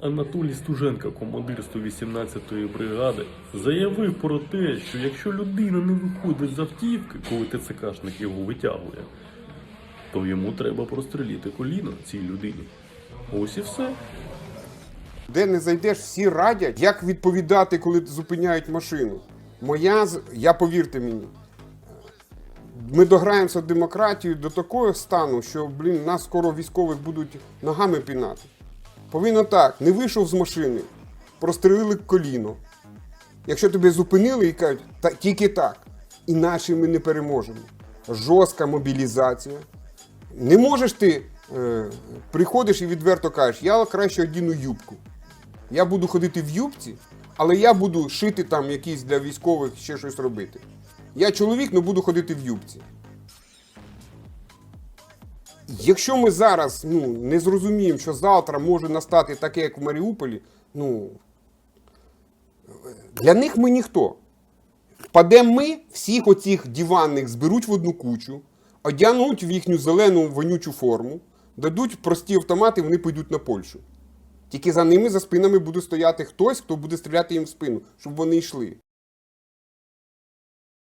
Анатолій Стуженко, командир 118-ї бригади, заявив про те, що якщо людина не виходить з автівки, коли ТЦКшник його витягує, то йому треба простреліти коліно цій людині. Ось і все. Де не зайдеш, всі радять, як відповідати, коли зупиняють машину. Моя, я повірте мені, ми дограємося демократію до такого стану, що, блін, нас скоро військових будуть ногами пінати. Повинно так, не вийшов з машини, прострелили коліно. Якщо тебе зупинили і кажуть, та тільки так, іначе ми не переможемо. Жорстка мобілізація. Не можеш ти е, приходиш і відверто кажеш, я краще одіну юбку. Я буду ходити в юбці, але я буду шити там якісь для військових ще щось робити. Я чоловік, але буду ходити в юбці. Якщо ми зараз ну, не зрозуміємо, що завтра може настати таке, як в Маріуполі, ну для них ми ніхто. Впадемо ми, всіх оцих диванних зберуть в одну кучу, одягнуть в їхню зелену вонючу форму, дадуть прості автомати, вони підуть на Польщу. Тільки за ними за спинами буде стояти хтось, хто буде стріляти їм в спину, щоб вони йшли.